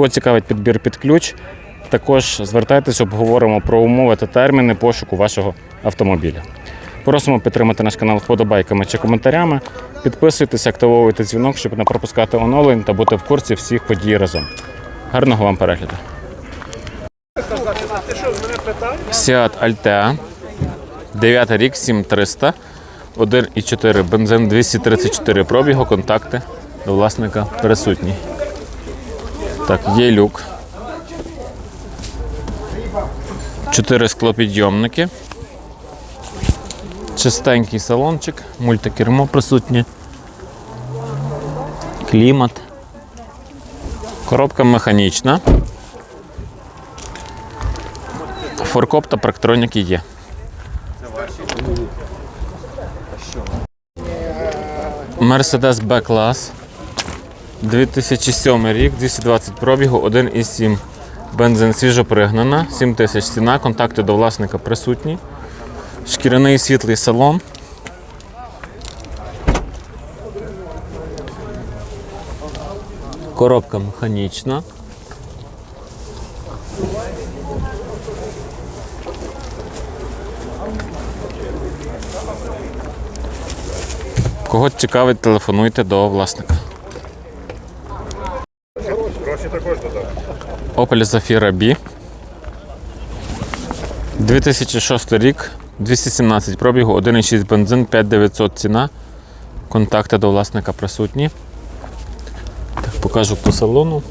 Кого цікавить підбір під ключ, також звертайтесь, обговоримо про умови та терміни пошуку вашого автомобіля. Просимо підтримати наш канал вподобайками чи коментарями. Підписуйтесь, активовуйте дзвінок, щоб не пропускати оновлень та бути в курсі всіх подій разом. Гарного вам перегляду. Seat Altea, 9 рік, 7300, 1,4 бензин 234 пробігу, контакти до власника присутні. Так, є люк. Чотири склопідйомники. Чистенький салончик, мультикермо присутнє. Клімат. Коробка механічна. Форкоп та практроніки є. Mercedes B-клас. 2007 рік, 220 пробігу, 1,7. Бензин свіжо пригнана, 7 тисяч ціна, контакти до власника присутні. Шкіряний світлий салон. Коробка механічна. Кого цікавить, телефонуйте до власника. Opel Zafira B. 2006 рік, 217 пробігу, 1,6 бензин, 5900 ціна. Контакти до власника присутні. Так, покажу по салону.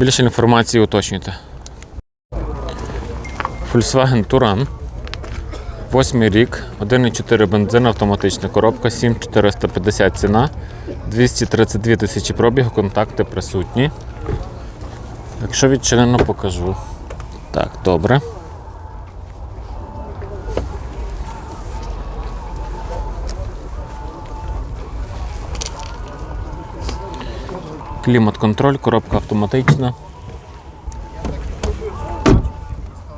Більше інформації уточнюйте. Volkswagen Touran. Восьмий рік, 1,4 бензин, автоматична коробка, 7450 ціна, 232 тисячі пробігу, контакти присутні. Якщо відчинено, покажу. Так, добре. Клімат-контроль, коробка автоматична.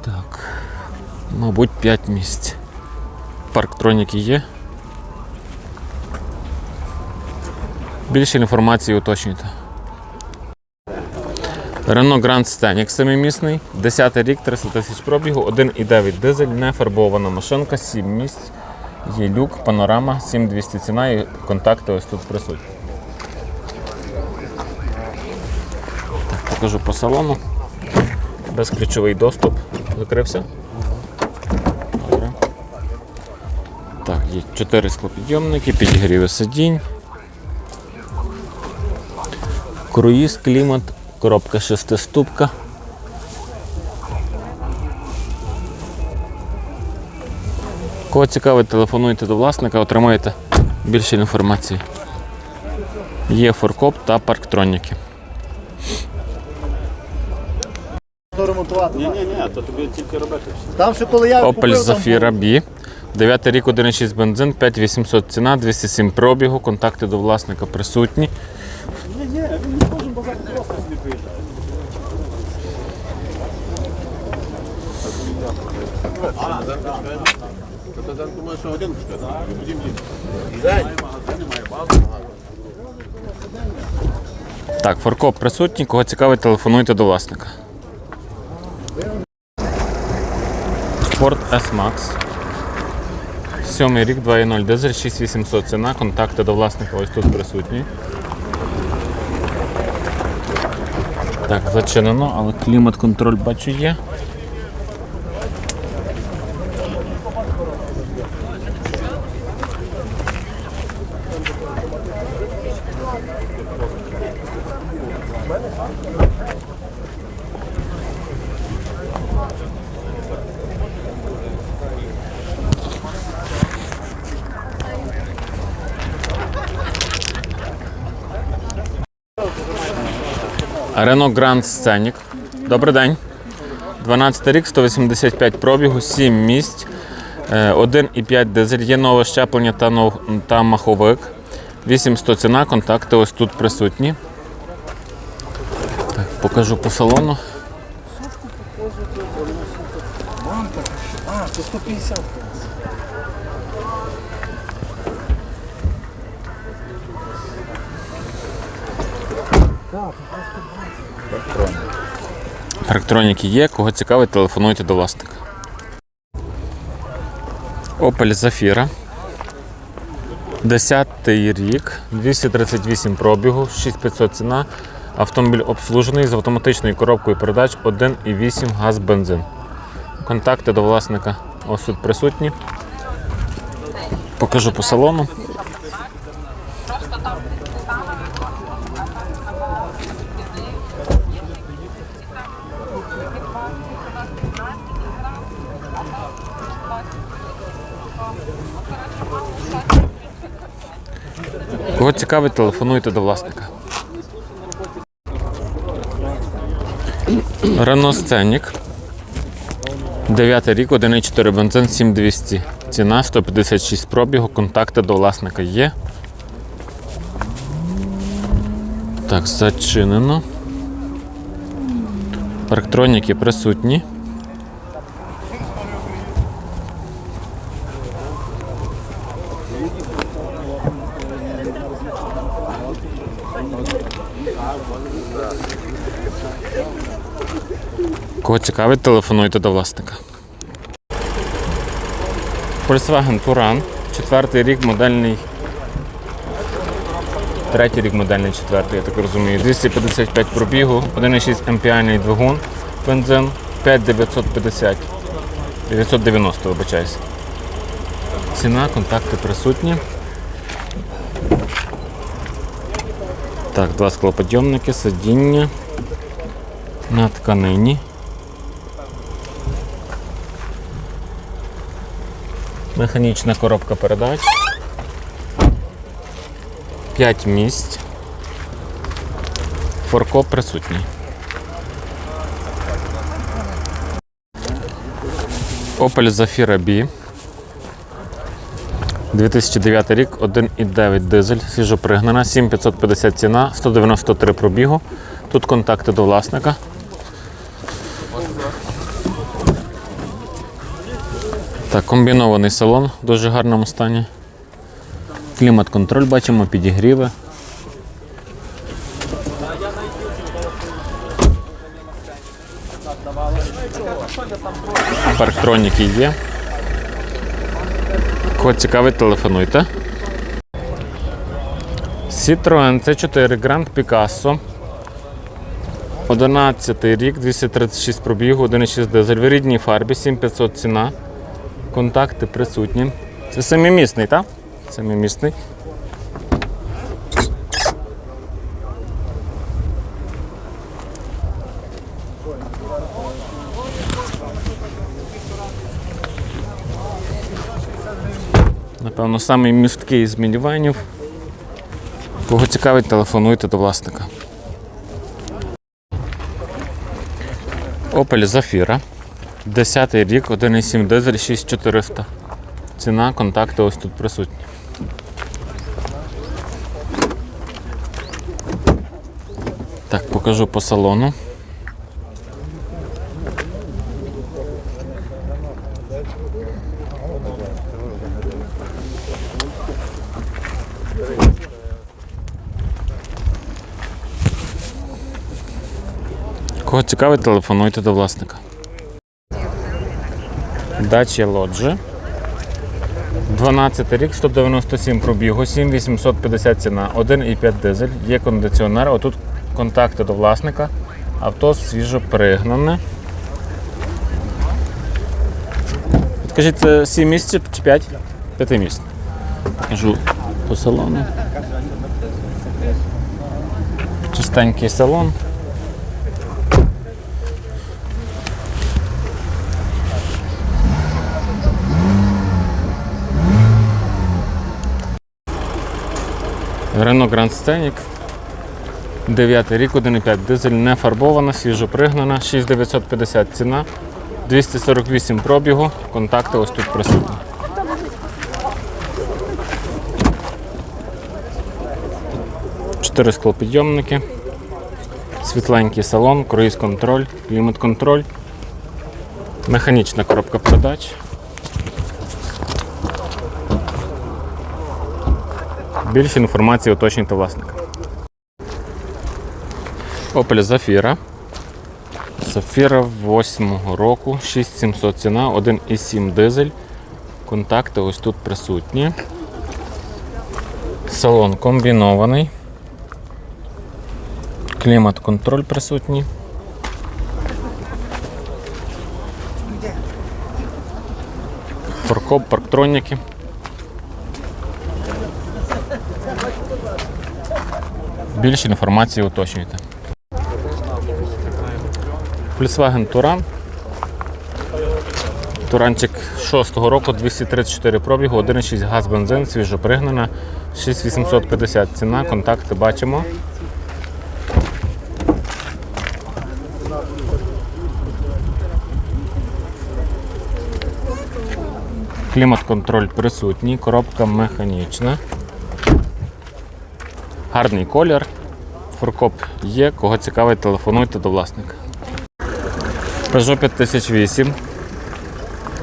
Так. Мабуть, 5 місць. Парктроніки є. Більше інформації уточнюйте. Renault Grand Scenic семимісний, 10 рік, 300 тисяч пробігу, 1,9 дизель, не фарбована машинка, 7 місць. Є люк, панорама, 7200 ціна і контакти ось тут присутні. Покажу по салону. Безключовий доступ. Закрився. Добре. Так, є 4 склопідйомники, підігріви сидінь. Круїз, клімат, коробка шестиступка. Кого цікавить, телефонуйте до власника, отримаєте більше інформації. Є форкоп та парктроніки. Ремонтувати. Ні, ні, ні, то тобі тільки робити все. Там ще коли я Opel купив, там Zafira B. 9 рік 1,6 бензин, 5800 ціна, 207 пробігу, контакти до власника присутні. Ні, ні, він не кожен базар просто не приїжджає. Так, форкоп присутній, кого цікавить, телефонуйте до власника. Ford S-Max. Сьомий рік, 2.0 дизель, 6800 ціна, контакти до власника ось тут присутні. Так, зачинено, але клімат-контроль бачу є. Рено Гранд Сценік. Добрий день. 12 рік, 185 пробігу, 7 місць, е, 1,5 дизель, є нове щеплення та, нов, та маховик. 800 ціна, контакти ось тут присутні. Так, покажу по салону. А, це 150. Електроніки є, кого цікавить, телефонуйте до власника. Opel Zafira. 10 рік, 238 пробігу, 6500 ціна. Автомобіль обслужений з автоматичною коробкою передач 1,8 газ бензин. Контакти до власника ось тут присутні. Покажу по салону. Кого цікавить, телефонуйте до власника. Renault Scenic. 9 рік, 1,4 бензин, 7200. Ціна 156 пробігу, контакти до власника є. Так, зачинено. Електроніки присутні. Кого цікавить, телефонуйте до власника. Volkswagen Touran, четвертий рік модельний. Третій рік модельний, четвертий, я так розумію. 255 пробігу, 1,6 MPI двигун, бензин 5950. 990, вибачаюсь. Ціна, контакти присутні. Так, два склоподйомники, сидіння на тканині. Механічна коробка передач. 5 місць. Форкоп присутній. Opel Zafira B. 2009 рік, 1,9 дизель, свіжопригнана, 7550 ціна, 193 пробігу. Тут контакти до власника. Так, комбінований салон в дуже гарному стані. Клімат-контроль бачимо, підігріви. Парктроніки є. Кого цікавить, телефонуйте. Citroen C4 Grand Picasso. 11 рік, 236 пробігу, 1,6 дизель. В рідній фарбі, 7500 ціна. Контакти присутні. Це семимісний, так? Семимісний. Напевно, самий місткий з мінівайнів. Кого цікавить, телефонуйте до власника. Opel Zafira. 10 рік, 1,7 дизель, 6400. Ціна, контакти ось тут присутні. Так, покажу по салону. Кого цікавить, телефонуйте до власника. Дача лоджі. 12 рік, 197 пробігу, 7850 ціна, 1,5 дизель, є кондиціонер. Отут контакти до власника. Авто свіжо пригнане. Скажіть, це 7 місць чи 5? 5 місць. Покажу по салону. Чистенький салон. Renault Grand Scenic. 9 рік, 1,5 дизель не фарбована, свіжо пригнана, 6950 ціна, 248 пробігу, контакти ось тут присутні. Чотири склопідйомники, світленький салон, круїз-контроль, клімат-контроль, механічна коробка передач. Більше інформації уточнюйте власника. Opel Zafira. Zafira 8 року, 6700 ціна, 1,7 дизель. Контакти ось тут присутні. Салон комбінований. Клімат-контроль присутній. Форкоп, парктроніки. Більше інформації уточнюйте. Volkswagen Touran. Туранчик 6-го року, 234 пробігу, 1,6 газ бензин, свіжопригнана, 6850 ціна, контакти бачимо. Клімат-контроль присутній, коробка механічна. Гарний колір. Фуркоп є. Кого цікавить, телефонуйте до власника. Peugeot 5008.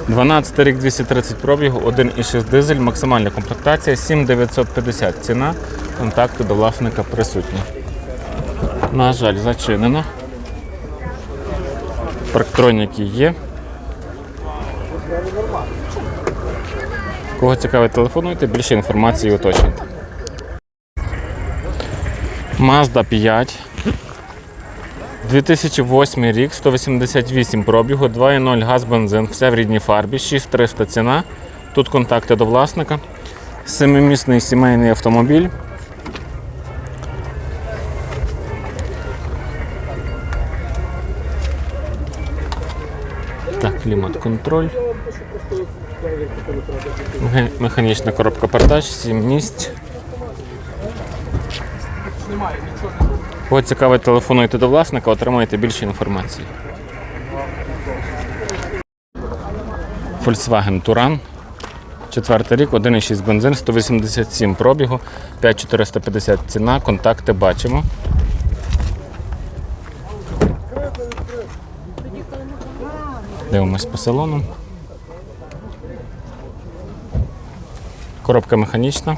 12 рік 230 пробігу, 1,6 дизель, максимальна комплектація 7950 ціна. Контакти до власника присутні. На жаль, зачинено. Парктроніки є. Кого цікавить, телефонуйте, більше інформації уточнюйте. Mazda 5. 2008 рік, 188 пробігу, 2.0 газ бензин, все в рідній фарбі, 6300 ціна. Тут контакти до власника. Семимісний сімейний автомобіль. Так, клімат-контроль. Механічна коробка передач, 7 місць. Кого цікавить, телефонуйте до власника, отримаєте більше інформації. Volkswagen Touran. Четвертий рік, 1,6 бензин, 187 пробігу, 5450 ціна, контакти бачимо. Дивимось по салону. Коробка механічна.